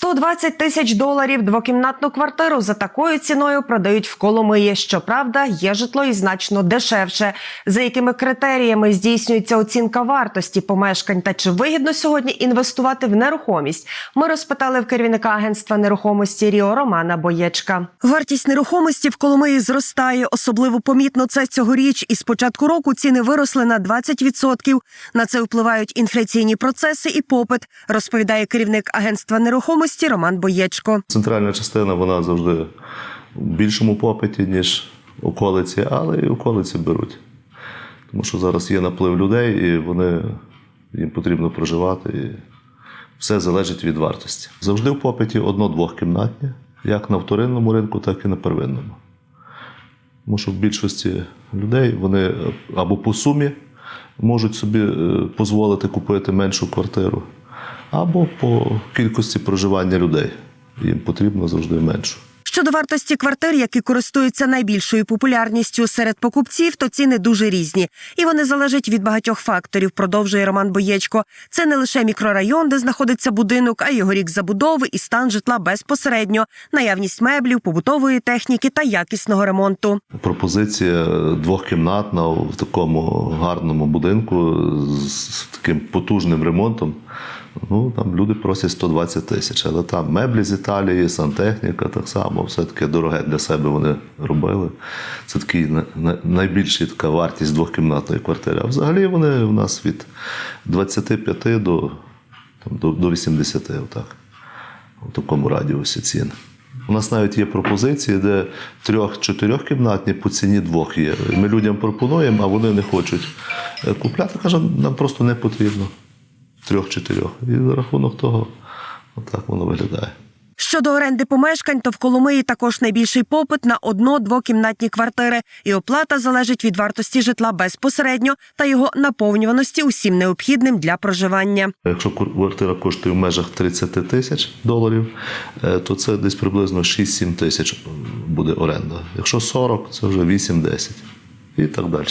120 тисяч доларів двокімнатну квартиру за такою ціною продають в Коломиї. Щоправда, є житло і значно дешевше. За якими критеріями здійснюється оцінка вартості помешкань та чи вигідно сьогодні інвестувати в нерухомість? Ми розпитали в керівника агентства нерухомості Ріо Романа Боєчка. Вартість нерухомості в Коломиї зростає. Особливо помітно це цьогоріч. І з початку року ціни виросли на 20%. На це впливають інфляційні процеси і попит, розповідає керівник агентства нерухомості Роман Боєчко. Центральна частина вона завжди в більшому попиті, ніж околиці, але і околиці беруть. Тому що зараз є наплив людей, і вони, їм потрібно проживати. І все залежить від вартості. Завжди в попиті одно-двохкімнатні, як на вторинному ринку, так і на первинному. Тому що в більшості людей вони або по сумі можуть собі е, дозволити купити меншу квартиру, або по кількості проживання людей. Їм потрібно завжди меншу. Щодо вартості квартир, які користуються найбільшою популярністю серед покупців, то ціни дуже різні, і вони залежать від багатьох факторів. Продовжує Роман Боєчко. Це не лише мікрорайон, де знаходиться будинок, а його рік забудови і стан житла безпосередньо, наявність меблів, побутової техніки та якісного ремонту. Пропозиція двохкімнатна в такому гарному будинку з таким потужним ремонтом. Ну там люди просять 120 тисяч, але там меблі з Італії, сантехніка так само, все таке дороге для себе вони робили. Це такий на- на- найбільша така вартість двохкімнатної квартири. А взагалі вони у нас від 25 до, там, до, до 80, отак. У такому радіусі цін. У нас навіть є пропозиції, де трьох-чотирьохкімнатні по ціні двох є. Ми людям пропонуємо, а вони не хочуть е, купляти. Кажуть, нам просто не потрібно трьох-чотирьох. І за рахунок того, отак воно виглядає. Щодо оренди помешкань, то в Коломиї також найбільший попит на одно-двокімнатні квартири, і оплата залежить від вартості житла безпосередньо та його наповнюваності усім необхідним для проживання. Якщо квартира коштує в межах 30 тисяч доларів, е, то це десь приблизно 6-7 тисяч буде оренда. Якщо 40, це вже 8-10 і так далі.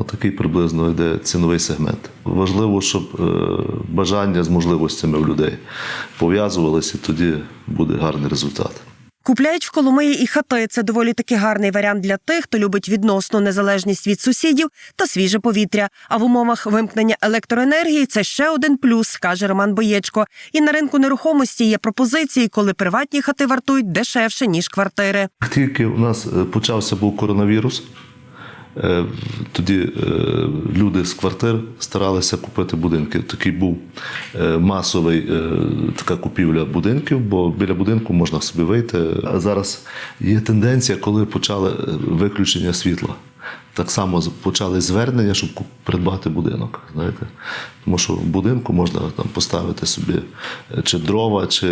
Отакий приблизно йде ціновий сегмент. Важливо, щоб е, бажання з можливостями в людей пов'язувалися, і тоді буде гарний результат. Купляють в Коломиї і хати. Це доволі таки гарний варіант для тих, хто любить відносну незалежність від сусідів та свіже повітря. А в умовах вимкнення електроенергії це ще один плюс, каже Роман Боєчко. І на ринку нерухомості є пропозиції, коли приватні хати вартують дешевше ніж квартири. Тільки у нас е, почався був коронавірус, тоді е, люди з квартир старалися купити будинки. Такий був е, масовий е, така купівля будинків, бо біля будинку можна собі вийти. А зараз є тенденція, коли почали е, виключення світла. Так само почали звернення, щоб придбати будинок. Знаєте? Тому що в будинку можна там поставити собі е, чи дрова, чи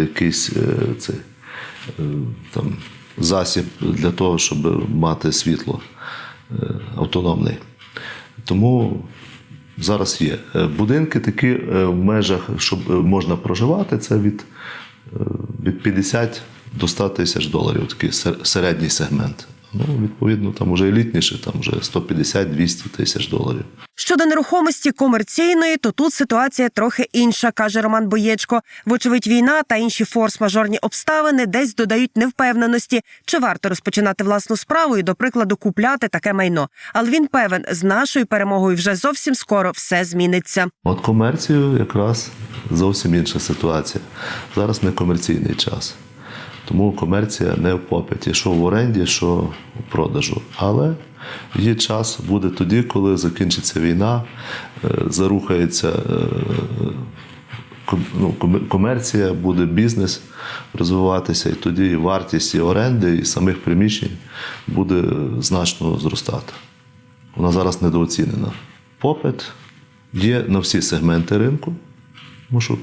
якийсь е, цей, е, там, засіб для того, щоб мати світло е, автономний. Тому зараз є. Е, Будинки такі е, в межах, щоб е, можна проживати, це від, е, від 50 до 100 тисяч доларів, такий середній сегмент. Ну, відповідно, там вже елітніше, там вже 150-200 тисяч доларів. Щодо нерухомості комерційної, то тут ситуація трохи інша, каже Роман Боєчко. Вочевидь, війна та інші форс-мажорні обставини десь додають невпевненості, чи варто розпочинати власну справу і, до прикладу, купляти таке майно. Але він певен, з нашою перемогою вже зовсім скоро все зміниться. От комерцію якраз зовсім інша ситуація. Зараз не комерційний час. Тому комерція не в попиті, що в оренді, що в продажу. Але її час буде тоді, коли закінчиться війна, е, зарухається е, ну, комерція, буде бізнес розвиватися, і тоді вартість і оренди, і самих приміщень буде значно зростати. Вона зараз недооцінена. Попит є на всі сегменти ринку, тому що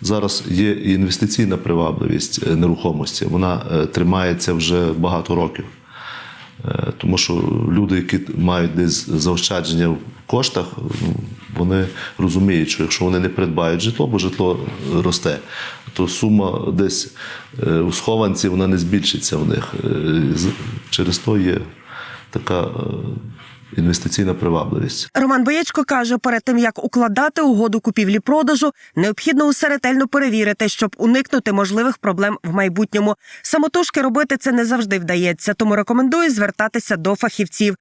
зараз є інвестиційна привабливість е, нерухомості. Вона е, тримається вже багато років. Е, Тому що люди, які мають десь заощадження в коштах, ну, вони розуміють, що якщо вони не придбають житло, бо житло росте, то сума десь у схованці вона не збільшиться в них. Через то є така інвестиційна привабливість. Роман Боєчко каже, перед тим як укладати угоду купівлі-продажу, необхідно усе ретельно перевірити, щоб уникнути можливих проблем в майбутньому. Самотужки робити це не завжди вдається, тому рекомендую звертатися до фахівців.